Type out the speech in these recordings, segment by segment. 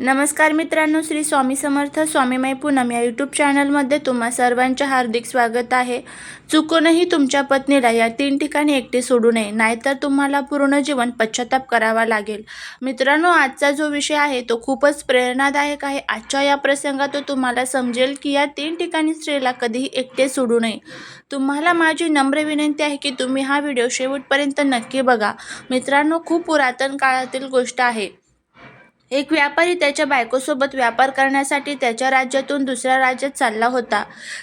नमस्कार मित्रांनो श्री स्वामी समर्थ स्वामीमय पूनम या यूट्यूब चॅनलमध्ये तुम्हा सर्वांचे हार्दिक स्वागत आहे. चुकूनही तुमच्या पत्नीला या तीन ठिकाणी एकटे सोडू नये नाहीतर तुम्हाला पूर्ण जीवन पश्चाताप करावा लागेल. मित्रांनो आजचा जो विषय आहे तो खूपच प्रेरणादायक आहे. आजच्या या प्रसंगात तो तुम्हाला समजेल की या तीन ठिकाणी स्त्रीला कधीही एकटे सोडू नये. तुम्हाला माझी नम्र विनंती आहे की तुम्ही हा व्हिडिओ शेवटपर्यंत नक्की बघा. मित्रांनो खूप पुरातन काळातील गोष्ट आहे. एक व्यापारी त्याच्या बायकोसोबत व्यापार करण्यासाठी त्याच्या राज्यातून दुसऱ्या राज्यात चालला होता.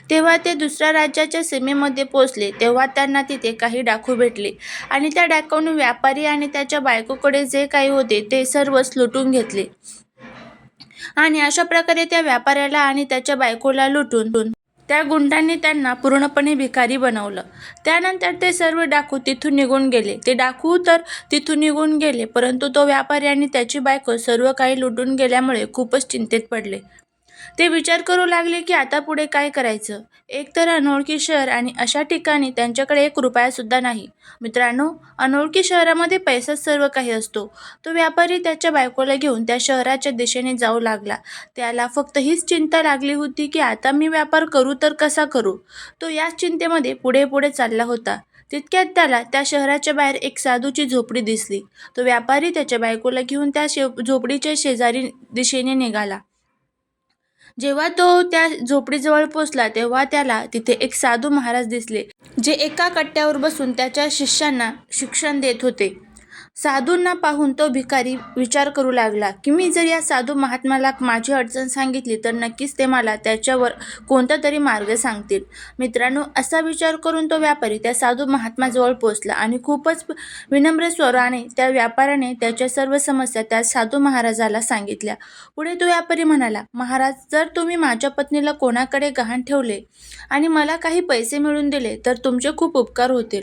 तेव्हा ते दुसऱ्या राज्याच्या सीमेमध्ये पोचले तेव्हा त्यांना तिथे काही डाकू भेटले. आणि त्या डाकाऊन व्यापारी आणि त्याच्या बायकोकडे जे काही होते ते सर्वच लुटून घेतले. आणि अशा प्रकारे त्या व्यापाऱ्याला आणि त्याच्या बायकोला लुटून त्या गुंडांनी त्यांना पूर्णपणे भिकारी बनवलं. त्यानंतर ते सर्व डाकू तिथून निघून गेले. ते डाकू तर तिथून निघून गेले परंतु तो व्यापारी आणि त्याची बायको सर्व काही लुटून गेल्यामुळे खूपच चिंतेत पडले. ते विचार करू लागले की आता पुढे काय करायचं? एकतर अनोळखी शहर आणि अशा ठिकाणी त्यांच्याकडे एक रुपयासुद्धा नाही. मित्रांनो अनोळखी शहरामध्ये पैसाच सर्व काही असतो. तो व्यापारी त्याच्या बायकोला घेऊन त्या शहराच्या दिशेने जाऊ लागला. त्याला फक्त हीच चिंता लागली होती की आता मी व्यापार करू तर कसा करू? तो याच चिंतेमध्ये पुढे पुढे चालला होता. तितक्यात त्याला त्या शहराच्या बाहेर एक साधूची झोपडी दिसली. तो व्यापारी त्याच्या बायकोला घेऊन त्या शे झोपडीच्या शेजारी दिशेने निघाला. जेव्हा तो त्या झोपडीजवळ पोचला तेव्हा त्याला तिथे एक साधू महाराज दिसले जे एका कट्ट्यावर बसून त्याच्या शिष्यांना शिक्षण देत होते. साधूंना पाहून तो भिकारी विचार करू लागला की मी जर या साधू महात्माला माझी अडचण सांगितली तर नक्कीच ते मला त्याच्यावर कोणता तरी मार्ग सांगतील. मित्रांनो असा विचार करून तो व्यापारी त्या साधू महात्माजवळ पोचला आणि खूपच विनम्र स्वराने त्या व्यापाऱ्याने त्याच्या सर्व समस्या त्या साधू महाराजाला सांगितल्या. पुढे तो व्यापारी म्हणाला महाराज जर तुम्ही माझ्या पत्नीला कोणाकडे गहाण ठेवले आणि मला काही पैसे मिळून दिले तर तुमचे खूप उपकार होतील.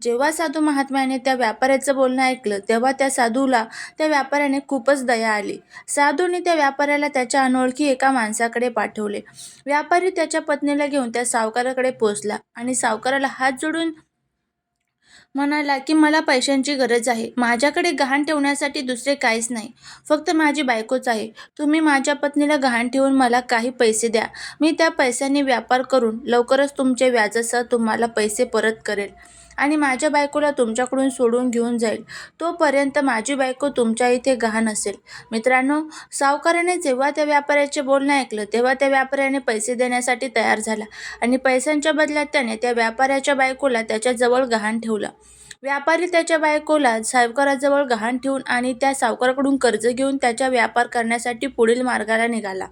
जेव्हा साधू महात्म्याने त्या व्यापाऱ्याचं बोलणं ऐकलं तेव्हा त्या साधूला त्या व्यापाऱ्याने खूपच दया आली. साधूने त्या व्यापाऱ्याला त्याच्या अनोळखी एका माणसाकडे पाठवले. व्यापारी त्याच्या पत्नीला घेऊन त्या सावकाराकडे पोचला आणि सावकाराला हात जोडून म्हणाला की मला पैशांची गरज आहे. माझ्याकडे गहाण ठेवण्यासाठी दुसरे काहीच नाही. फक्त माझी बायकोच आहे. तुम्ही माझ्या पत्नीला गहाण ठेवून मला काही पैसे द्या. मी त्या पैशांनी व्यापार करून लवकरच तुमचे व्याजासह तुम्हाला पैसे परत करेल. आणि माझ्या बायकोला तुमच्याकडून सोडून घेऊन जाईल. तोपर्यंत माझी बायको तुमच्या इथे गहाण असेल. मित्रांनो सावकाराने जेव्हा त्या व्यापाऱ्याचे बोलणं ऐकलं तेव्हा त्या व्यापाऱ्याने पैसे देण्यासाठी तयार झाला आणि पैशांच्या बदल्यात त्याने त्या व्यापाऱ्याच्या बायकोला त्याच्याजवळ गहाण ठेवलं. व्यापारी त्याच्या बायकोला सावकाराजवळ गहाण ठेवून आणि त्या सावकाराकडून कर्ज घेऊन त्याच्या व्यापार करण्यासाठी पुढील मार्गाला निघाला.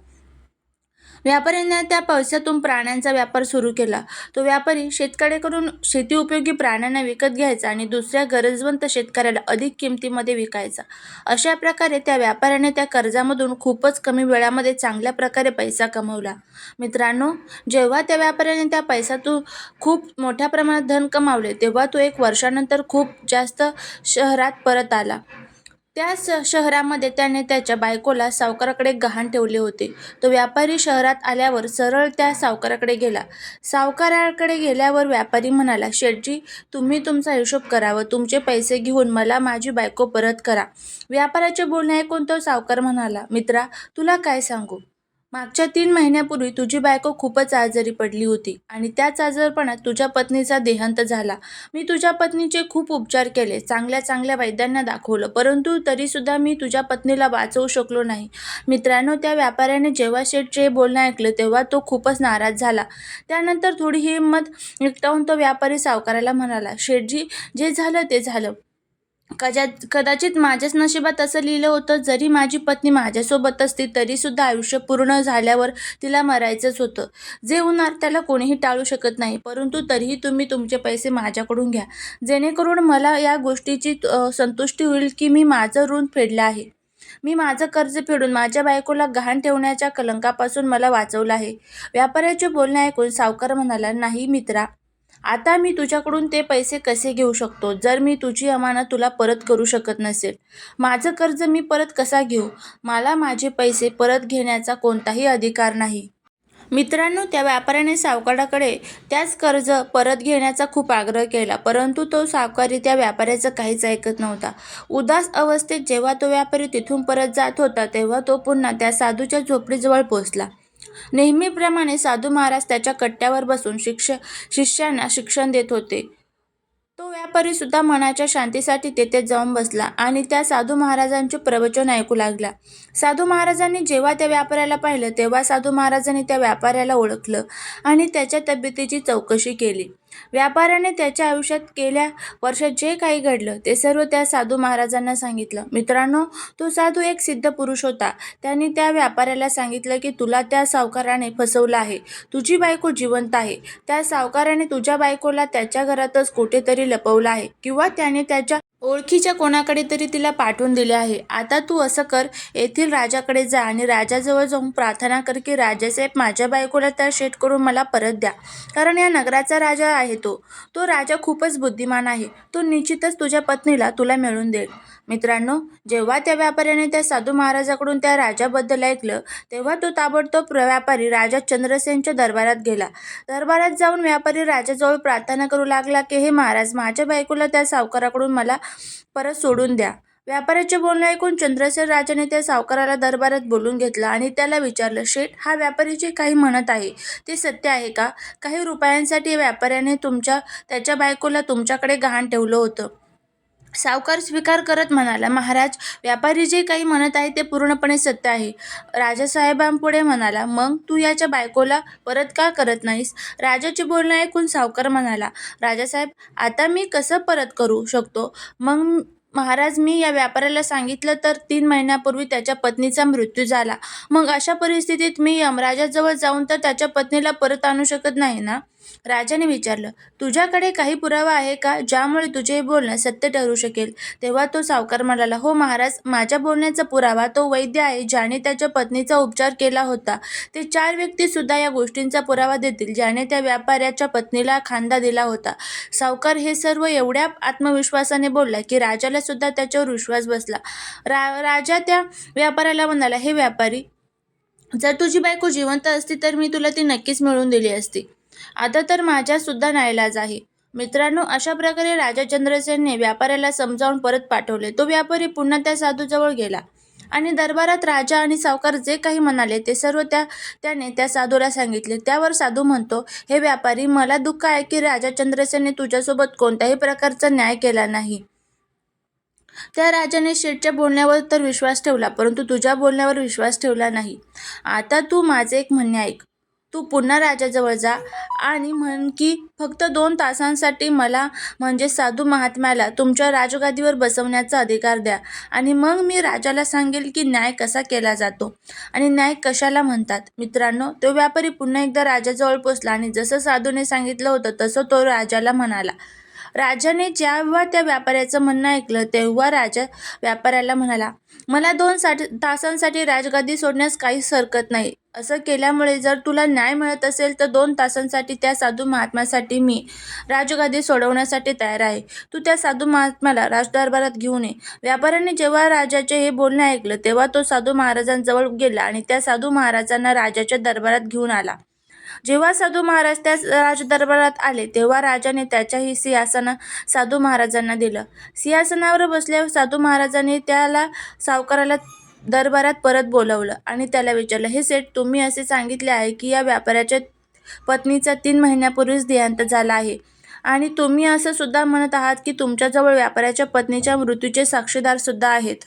व्यापाऱ्यांना त्या पैशातून प्राण्यांचा व्यापार सुरू केला. तो व्यापारी शेतकऱ्याकडून शेती उपयोगी प्राण्यांना विकत घ्यायचा आणि दुसऱ्या गरजवंत शेतकऱ्याला अधिक किमतीमध्ये विकायचा. अशा प्रकारे त्या व्यापाऱ्याने त्या कर्जामधून खूपच कमी वेळामध्ये चांगल्या प्रकारे पैसा कमवला. मित्रांनो जेव्हा त्या व्यापाऱ्याने त्या पैशातून खूप मोठ्या प्रमाणात धन कमावले तेव्हा तो एक वर्षानंतर खूप जास्त शहरात परत आला. त्या शहरामध्ये त्याने त्याच्या बायकोला सावकाराकडे गहाण ठेवले होते. तो व्यापारी शहरात आल्यावर सरळ त्या सावकाराकडे गेला. सावकाराकडे गेल्यावर व्यापारी म्हणाला शेठजी तुम्ही तुमचा हिशोब करा व तुमचे पैसे घेऊन मला माझी बायको परत करा. व्यापाराचे बोलणे ऐकून तो सावकार म्हणाला मित्रा तुला काय सांगू? मागच्या तीन महिन्यापूर्वी तुझी बायको खूपच आजारी पडली होती आणि त्याच आजारपणात तुझ्या पत्नीचा देहांत झाला. मी तुझ्या पत्नीचे खूप उपचार केले चांगल्या चांगल्या वैद्यांना दाखवलं परंतु तरीसुद्धा मी तुझ्या पत्नीला वाचवू शकलो नाही. मित्रांनो त्या व्यापाऱ्याने जेव्हा शेठचे बोलणं ऐकलं तेव्हा तो खूपच नाराज झाला. त्यानंतर थोडी हिंमत एकटावून तो व्यापारी सावकाराला म्हणाला शेठजी जे झालं ते झालं. कजा कदाचित माझ्याच नशिबात असं लिहिलं होतं जरी माझी पत्नी माझ्यासोबत असती तरीसुद्धा आयुष्य पूर्ण झाल्यावर तिला मरायचंच होतं. जे होणार त्याला कोणीही टाळू शकत नाही परंतु तरीही तुम्ही तुमचे पैसे माझ्याकडून घ्या. जेणेकरून मला या गोष्टीची संतुष्टी होईल की मी माझं ऋण फेडलं आहे. मी माझं कर्ज फेडून माझ्या बायकोला गहाण ठेवण्याच्या कलंकापासून मला वाचवलं आहे. व्यापाऱ्याचे बोलणे ऐकून सावकार म्हणाला नाही मित्रा आता मी तुझ्याकडून ते पैसे कसे घेऊ शकतो? जर मी तुझी अमानत तुला परत करू शकत नसेल माझं कर्ज मी परत कसा घेऊ? मला माझे पैसे परत घेण्याचा कोणताही अधिकार नाही. मित्रांनो त्या व्यापाऱ्याने सावकाराकडे त्याच कर्ज परत घेण्याचा खूप आग्रह केला परंतु तो सावकारी त्या व्यापाऱ्याचं काहीच ऐकत नव्हता. उदास अवस्थेत जेव्हा तो व्यापारी तिथून परत जात होता तेव्हा तो पुन्हा त्या साधूच्या झोपडीजवळ पोहोचला. नेहमीप्रमाणे साधू महाराज त्याच्या कट्ट्यावर बसून शिक्ष शिष्यांना शिक्षण देत होते. तो व्यापारी सुद्धा मनाच्या शांतीसाठी तेथे जाऊन बसला आणि त्या साधू महाराजांचे प्रवचन ऐकू लागला. साधू महाराजांनी जेव्हा त्या व्यापाऱ्याला पाहिलं तेव्हा साधू महाराजांनी त्या व्यापाऱ्याला ओळखलं आणि त्याच्या तब्येतीची चौकशी केली. व्यापाऱ्याने त्याच्या आयुष्यात गेल्या वर्षात जे काही घडलं ते सर्व त्या साधू महाराजांना सांगितलं. मित्रांनो तो साधू एक सिद्ध पुरुष होता. त्यांनी त्या व्यापाऱ्याला सांगितलं की तुला त्या सावकाराने फसवलं आहे. तुझी बायको जिवंत आहे. त्या सावकाराने तुझ्या बायकोला त्याच्या घरातच कुठेतरी लपवलं आहे. किंवा त्याने त्याच्या ओळखीच्या कोणाकडे तरी तिला पाठवून दिले आहे. आता तू असं कर येथील राजाकडे जा आणि राजाजवळ जाऊन प्रार्थना कर की राजासाहेब माझ्या बायकोला त्या शेट करून मला परत द्या. कारण या नगराचा राजा आहे तो. तो राजा खूपच बुद्धिमान आहे. तो निश्चितच तुझ्या पत्नीला तुला मिळून देईल. मित्रांनो जेव्हा त्या व्यापाऱ्याने त्या साधू महाराजाकडून त्या राजाबद्दल ऐकलं तेव्हा तो ताबडतोब व्यापारी राजा चंद्रसेनच्या दरबारात गेला. दरबारात जाऊन व्यापारी राजाजवळ प्रार्थना करू लागला की हे महाराज माझ्या बायकोला त्या सावकाराकडून मला परत सोडून द्या. व्यापाऱ्याचे बोलणे ऐकून चंद्रसेन राजाने त्या सावकाराला दरबारात बोलून घेतलं आणि त्याला विचारलं शेठ हा व्यापारी जे काही म्हणत आहे ते सत्य आहे का? काही रुपयांसाठी व्यापाऱ्याने तुमच्या त्याच्या बायकोला तुमच्याकडे गहाण ठेवलं होतं. सावकार स्वीकार करत म्हणाला महाराज व्यापारी जे काही म्हणत आहे ते पूर्णपणे सत्य आहे. राजासाहेबांपुढे म्हणाला मग तू याच्या बायकोला परत का करत नाहीस? राजाचे बोलणं ऐकून सावकार म्हणाला राजासाहेब आता मी कसं परत करू शकतो? मग महाराज मी या व्यापाऱ्याला सांगितलं तर तीन महिन्यापूर्वी त्याच्या पत्नीचा मृत्यू झाला. मग अशा परिस्थितीत मी यमराजाजवळ जाऊन तर त्याच्या पत्नीला परत आणू शकत नाही ना? राजाने विचारलं तुझ्याकडे काही पुरावा आहे का ज्यामुळे तुझे हे बोलणं सत्य ठरू शकेल? तेव्हा तो सावकार म्हणाला हो महाराज माझ्या बोलण्याचा पुरावा तो वैद्य आहे ज्याने त्याच्या पत्नीचा उपचार केला होता. ते चार व्यक्तीसुद्धा या गोष्टींचा पुरावा देतील ज्याने त्या व्यापाऱ्याच्या पत्नीला खांदा दिला होता. सावकार हे सर्व एवढ्या आत्मविश्वासाने बोलला की राजाला सुद्धा त्याच्यावर विश्वास बसला. रा राजा त्या व्यापाऱ्याला म्हणाला हे व्यापारी जर तुझी बायको जिवंत असती तर मी तुला ती नक्कीच मिळवून दिली असती. आता तर माझ्यासुद्धा नाईलाज आहे. मित्रांनो अशा प्रकारे राजा चंद्रसेनने व्यापाऱ्याला समजावून परत पाठवले. तो व्यापारी पुन्हा त्या साधूजवळ गेला आणि दरबारात राजा आणि सावकार जे काही म्हणाले ते सर्व त्या त्याने त्या साधूला सांगितले. त्यावर साधू म्हणतो हे व्यापारी मला दुःख आहे की राजा चंद्रसेनने तुझ्यासोबत कोणत्याही प्रकारचा न्याय केला नाही. त्या राजाने शेठच्या बोलण्यावर तर विश्वास ठेवला परंतु तुझ्या बोलण्यावर विश्वास ठेवला नाही. आता तू माझे एक म्हणणे ऐक. तू पुन्हा राजाजवळ जा. आणि म्हण की फक्त दोन तासांसाठी मला म्हणजे साधू महात्म्याला तुमच्या राजगादीवर बसवण्याचा अधिकार द्या. आणि मग मी राजाला सांगेल की न्याय कसा केला जातो. आणि न्याय कशाला म्हणतात? मित्रांनो तो व्यापारी पुन्हा एकदा राजाजवळ पोचला आणि जसं साधूने सांगितलं होतं तसं तो राजाला म्हणाला. राजाने जेव्हा त्या व्यापाऱ्याचं म्हणणं ऐकलं तेव्हा राजा व्यापाऱ्याला म्हणाला मला दोन साठी तासांसाठी राजगादी सोडण्यास काहीच हरकत नाही. असं केल्यामुळे जर तुला न्याय मिळत असेल तर दोन तासांसाठी त्या साधू महात्म्यासाठी मी राजगादी सोडवण्यासाठी तयार आहे. तू त्या साधू महात्म्याला राजदरबारात घेऊन ये. व्यापाऱ्याने जेव्हा राजाचे हे बोलणे ऐकलं तेव्हा तो साधू महाराजांजवळ गेला आणि त्या साधू महाराजांना राजाच्या दरबारात घेऊन आला. जेव्हा साधू महाराज त्या राजदरबारात आले तेव्हा राजाने त्याच्याही सिंहासन साधू महाराजांना दिलं. सिंहासनावर बसल्यावर साधू महाराजांनी त्याला सावकाराला दरबारात परत बोलवलं आणि त्याला विचारलं हे सेठ तुम्ही असे सांगितले आहे की या व्यापाऱ्याच्या पत्नीचा तीन महिन्यापूर्वीच देहांत झाला आहे आणि तुम्ही असं सुद्धा म्हणत आहात की तुमच्याजवळ व्यापाऱ्याच्या पत्नीच्या मृत्यूचे साक्षीदार सुद्धा आहेत.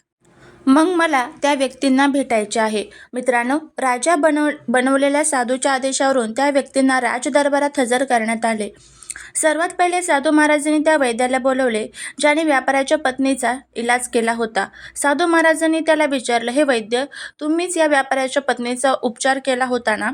मग मला त्या व्यक्तींना भेटायचे आहे. मित्रांनो राजा बनव बनवलेल्या साधूच्या आदेशावरून त्या व्यक्तींना राजदरबारात हजर करण्यात आले. सर्वात पहिले साधू महाराजांनी त्या वैद्याला बोलवले ज्याने व्यापाऱ्याच्या पत्नीचा इलाज केला होता. साधू महाराजांनी त्याला विचारलं हे वैद्य तुम्हीच या व्यापाऱ्याच्या पत्नीचा उपचार केला होता ना?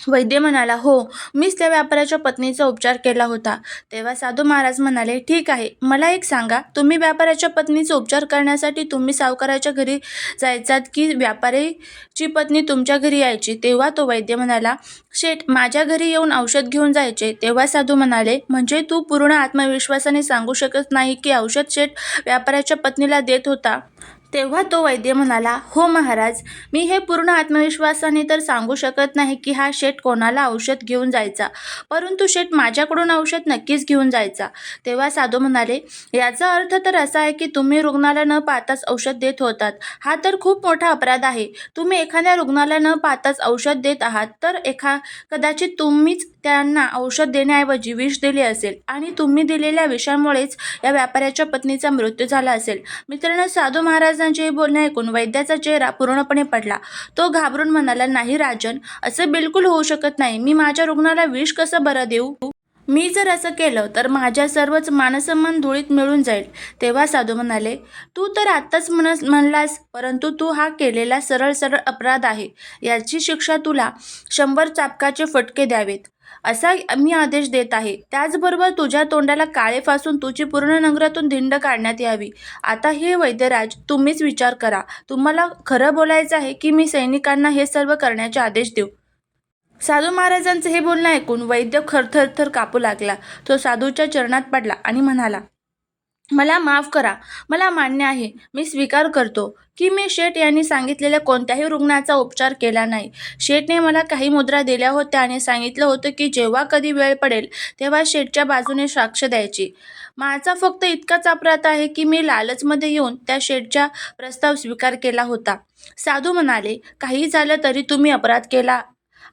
वैद्य म्हणाला हो मीच त्या व्यापाऱ्याच्या पत्नीचा उपचार केला होता. तेव्हा साधू महाराज म्हणाले ठीक आहे मला एक सांगा तुम्ही व्यापाऱ्याच्या पत्नीचा उपचार करण्यासाठी तुम्ही सावकाराच्या घरी जायचात की व्यापारीची पत्नी तुमच्या घरी यायची? तेव्हा तो वैद्य म्हणाला शेठ माझ्या घरी येऊन औषध घेऊन जायचे. तेव्हा साधू म्हणाले म्हणजे तू पूर्ण आत्मविश्वासाने सांगू शकत नाही की औषध शेठ व्यापाऱ्याच्या पत्नीला देत होता? तेव्हा तो वैद्य म्हणाला हो महाराज मी हे पूर्ण आत्मविश्वासाने तर सांगू शकत नाही की हा शेठ कोणाला औषध घेऊन जायचा परंतु शेठ माझ्याकडून औषध नक्कीच घेऊन जायचा. तेव्हा साधू म्हणाले याचा अर्थ तर असा आहे की तुम्ही रुग्णाला न पाहताच औषध देत होतात. हा तर खूप मोठा अपराध आहे. तुम्ही एखाद्या रुग्णाला न पाहताच औषध देत आहात. तर एखा कदाचित तुम्हीच त्यांना औषध देण्याऐवजी विष दिले असेल आणि तुम्ही दिलेल्या विषामुळेच या व्यापाऱ्याच्या पत्नीचा मृत्यू झाला असेल. मित्रांनो साधू महाराजांचे हे बोलणे ऐकून वैद्याचा चेहरा पूर्णपणे पडला. तो घाबरून म्हणाला नाही राजन असं बिलकुल होऊ शकत नाही. मी माझ्या रुग्णाला विष कसं बरं देऊ? मी जर असं केलं तर माझ्या सर्वच मानसन्मान धुळीत मिळून जाईल. तेव्हा साधू म्हणाले तू तर आत्ताच म्हण म्हणलास परंतु तू हा केलेला सरळ सरळ अपराध आहे. याची शिक्षा तुला शंभर चापकाचे फटके द्यावेत. असा मी आदेश देत आहे. त्याचबरोबर तुझ्या तोंडाला काळे फासून तुझी पूर्ण नगरातून धिंड काढण्यात यावी. आता हे वैद्यराज तुम्हीच विचार करा. तुम्हाला खरं बोलायचं आहे की मी सैनिकांना हे सर्व करण्याचे आदेश देऊ? साधू महाराजांचे हे बोलणं ऐकून वैद्य खरथरथर कापू लागला. तो साधूच्या चरणात पडला आणि म्हणाला मला माफ करा. मला मान्य आहे. मी स्वीकार करतो की मी शेठ यांनी सांगितलेल्या कोणत्याही रुग्णाचा उपचार केला नाही. शेठने मला काही मुद्रा दिल्या होत्या आणि सांगितलं होतं की जेव्हा कधी वेळ पडेल तेव्हा शेठच्या बाजूने साक्ष द्यायची. माझा फक्त इतकाच अपराध आहे की मी लालचमध्ये येऊन त्या शेठचा प्रस्ताव स्वीकार केला होता. साधू म्हणाले काही झालं तरी तुम्ही अपराध केला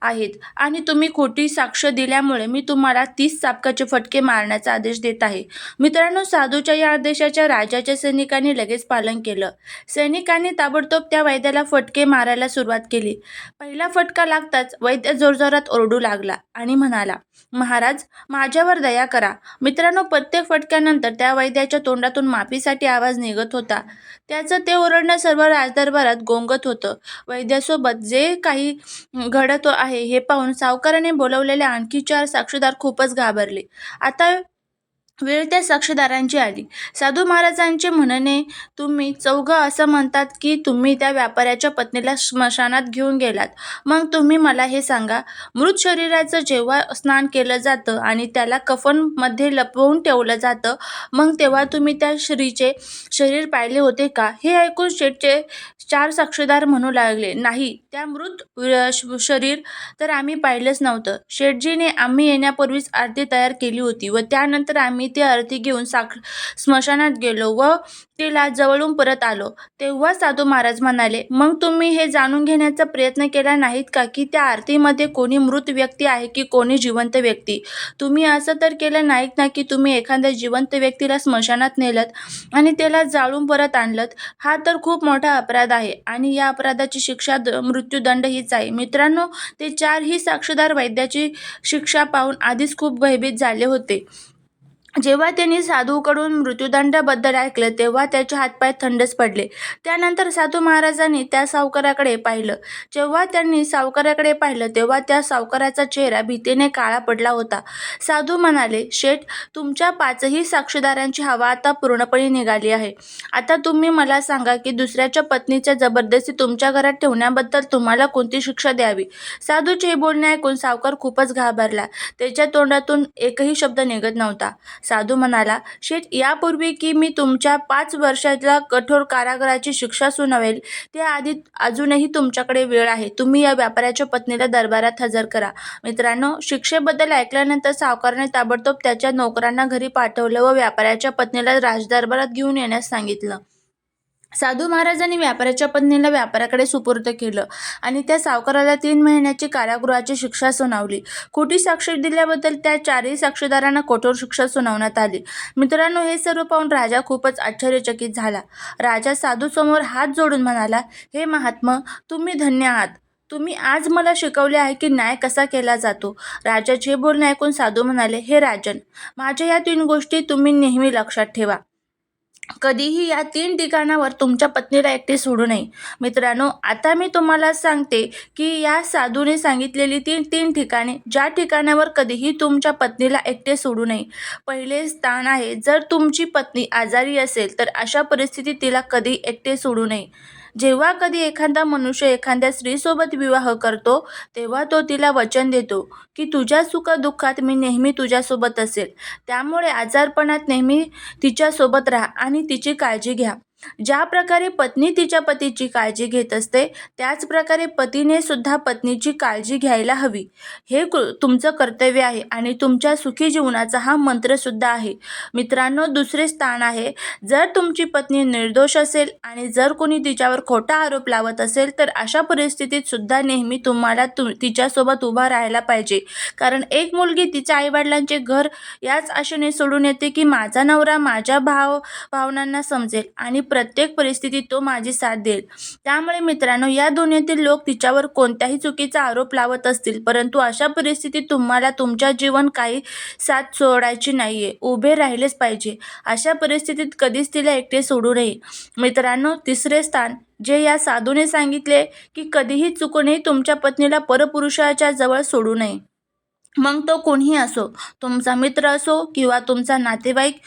आहेत. आणि तुम्ही खोटी साक्ष दिल्यामुळे मी तुम्हाला तीस चापकाचे फटके मारण्याचा आदेश देत आहे. मित्रांनो साधूच्या या आदेशाच्या राजाच्या सैनिकांनी लगेच पालन केलं. सैनिकांनी ताबडतोब त्या वैद्याला फटके मारायला सुरुवात केली. पहिला फटका लागताच वैद्य जोरजोरात ओरडू लागला आणि म्हणाला महाराज माझ्यावर दया करा. मित्रांनो प्रत्येक फटक्यानंतर त्या वैद्याच्या तोंडातून माफीसाठी आवाज निघत होता. त्याचं ते ओरडणं सर्व राजदरबारात गोंगत होतं. वैद्यासोबत जे काही घडत आहे हे पाहून सावकाराने बोलवलेले आणखी चार साक्षीदार खूपच घाबरले. आता वेळ त्या साक्षीदारांची आली. साधू महाराजांचे म्हणणे तुम्ही चौघं असं म्हणतात की तुम्ही त्या व्यापाऱ्याच्या पत्नीला स्मशानात घेऊन गेलात. मग तुम्ही मला हे सांगा मृत शरीराचं जेव्हा स्नान केलं जातं आणि त्याला कफनमध्ये लपवून ठेवलं जातं मग तेव्हा तुम्ही त्या स्त्रीचे शरीर पाहिले होते का? हे ऐकून शेठचे चार साक्षीदार म्हणू लागले नाही त्या मृत श- शरीर तर आम्ही पाहिलंच नव्हतं. शेठजीने आम्ही येण्यापूर्वीच आरती तयार केली होती व त्यानंतर आम्ही ती आरती घेऊन साख स्मशानात गेलो व तिला जवळून परत आलो. तेव्हा साधू महाराज म्हणाले मग तुम्ही हे जाणून घेण्याचा प्रयत्न केला नाहीत का की त्या आरतीमध्ये कोणी मृत व्यक्ती आहे की कोणी जिवंत व्यक्ती? तुम्ही असं तर केलं नाहीत ना की तुम्ही एखाद्या जिवंत व्यक्तीला स्मशानात नेलत आणि त्याला जाळून परत आणलत? हा तर खूप मोठा अपराध आहे आणि या अपराधाची शिक्षा द मृत्यूदंड हीच आहे. मित्रांनो ते चारही साक्षीदार वैद्याची शिक्षा पाहून आधीच खूप भयभीत झाले होते. जेव्हा त्यांनी साधूकडून मृत्यूदंडाबद्दल ऐकलं तेव्हा त्याचे हातपाय थंडच पडले. त्यानंतर साधू महाराजांनी त्या सावकाराकडे पाहिलं. जेव्हा त्यांनी सावकाराकडे पाहिलं तेव्हा त्या सावकाराचा चेहरा भीतीने काळा पडला होता. साधू म्हणाले शेठ तुमच्या पाचही साक्षीदारांची हवा आता पूर्णपणे निघाली आहे. आता तुम्ही मला सांगा की दुसऱ्याच्या पत्नीच्या जबरदस्ती तुमच्या घरात ठेवण्याबद्दल तुम्हाला कोणती शिक्षा द्यावी? साधूचे हे बोलणे ऐकून सावकार खूपच घाबरला. त्याच्या तोंडातून एकही शब्द निघत नव्हता. साधू म्हणाला शेठ यापूर्वी की मी तुमच्या पाच वर्षाच्या कठोर कारागृहाची शिक्षा सुनावेल त्याआधी अजूनही तुमच्याकडे वेळ आहे. तुम्ही या व्यापाऱ्याच्या पत्नीला दरबारात हजर करा. मित्रांनो शिक्षेबद्दल ऐकल्यानंतर सावकाराने ताबडतोब त्याच्या नोकरांना घरी पाठवलं व व्यापाऱ्याच्या पत्नीला राजदरबारात घेऊन येण्यास सांगितलं. साधू महाराजांनी व्यापाऱ्याच्या पत्नीला व्यापाऱ्याकडे सुपूर्द केलं आणि त्या सावकाराला तीन महिन्याची कारागृहाची शिक्षा सुनावली. खोटी साक्ष दिल्याबद्दल त्या चारही साक्षीदारांना कठोर शिक्षा सुनावण्यात आली. मित्रांनो हे सर्व पाहून राजा खूपच आश्चर्यचकित झाला. राजा साधूसमोर हात जोडून म्हणाला हे महात्मा तुम्ही धन्य आहात. तुम्ही आज मला शिकवले आहे की न्याय कसा केला जातो. राजाचे बोलणे ऐकून साधू म्हणाले हे राजन माझ्या या तीन गोष्टी तुम्ही नेहमी लक्षात ठेवा. कधीही या तीन ठिकाणावर तुमच्या पत्नीला एकटे सोडू नये. मित्रांनो आता मी तुम्हाला सांगते की या साधूने सांगितलेली तीन तीन ठिकाणे ज्या ठिकाणावर कधीही तुमच्या पत्नीला एकटे सोडू नये. पहिले स्थान आहे जर तुमची पत्नी आजारी असेल तर अशा परिस्थितीत तिला कधी एकटे सोडू नये. जेव्हा कधी एखादा मनुष्य एखाद्या स्त्रीसोबत विवाह करतो तेव्हा तो तिला वचन देतो की तुझ्या सुखदुःखात मी नेहमी तुझ्यासोबत असेल. त्यामुळे आजारपणात नेहमी तिच्यासोबत राहा आणि तिची काळजी घ्या. ज्या प्रकारे पत्नी तिच्या पतीची काळजी घेत असते त्याच प्रकारे पतीने सुद्धा पत्नीची काळजी घ्यायला हवी. हे कु तुमचं कर्तव्य आहे आणि तुमच्या सुखी जीवनाचा हा मंत्रसुद्धा आहे. मित्रांनो दुसरे स्थान आहे. जर तुमची पत्नी निर्दोष असेल आणि जर कोणी तिच्यावर खोटा आरोप लावत असेल तर अशा परिस्थितीत सुद्धा नेहमी तुम्हाला तु तिच्यासोबत उभा राहायला पाहिजे. कारण एक मुलगी तिच्या आईवडिलांचे घर याच आशेने सोडून येते की माझा नवरा माझ्या भाव भावनांना समजेल आणि प्रत्येक परिस्थितीत तो माझी साथ देईल. त्यामुळे मित्रांनो या दुनियेतील लोक तिच्यावर कोणत्याही चुकीचा आरोप लावत असतील परंतु अशा परिस्थितीत तुम्हाला तुमच्या जीवन काही साथ सोडायची नाही आहे उभे राहिलेच पाहिजे. अशा परिस्थितीत कधीच तिला एकटे सोडू नये. मित्रांनो तिसरे स्थान जे या साधूने सांगितले की कधीही चुकूनही तुमच्या पत्नीला परपुरुषाच्या जवळ सोडू नये. मग तो कोणीही असो तुमचा मित्र असो किंवा तुमचा नातेवाईक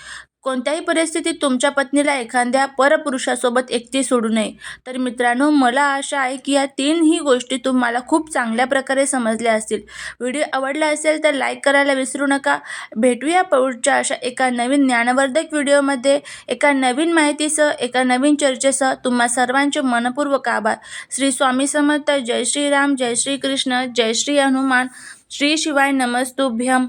कोणत्याही परिस्थितीत तुमच्या पत्नीला एखाद्या परपुरुषासोबत एकटी सोडू नये. तर मित्रांनो मला आशा आहे की या तीनही गोष्टी तुम्हाला खूप चांगल्या प्रकारे समजल्या असतील. व्हिडिओ आवडला असेल तर लाईक करायला विसरू नका. भेटूया पुढच्या अशा एका नवीन ज्ञानवर्धक व्हिडिओमध्ये. एका नवीन माहितीसह एका नवीन चर्चेसह तुम्हा सर्वांचे मनपूर्वक आभार. श्री स्वामी समर्थ जय श्रीराम जय श्री कृष्ण जय श्री हनुमान श्री शिवाय नमस्तुभ्यम.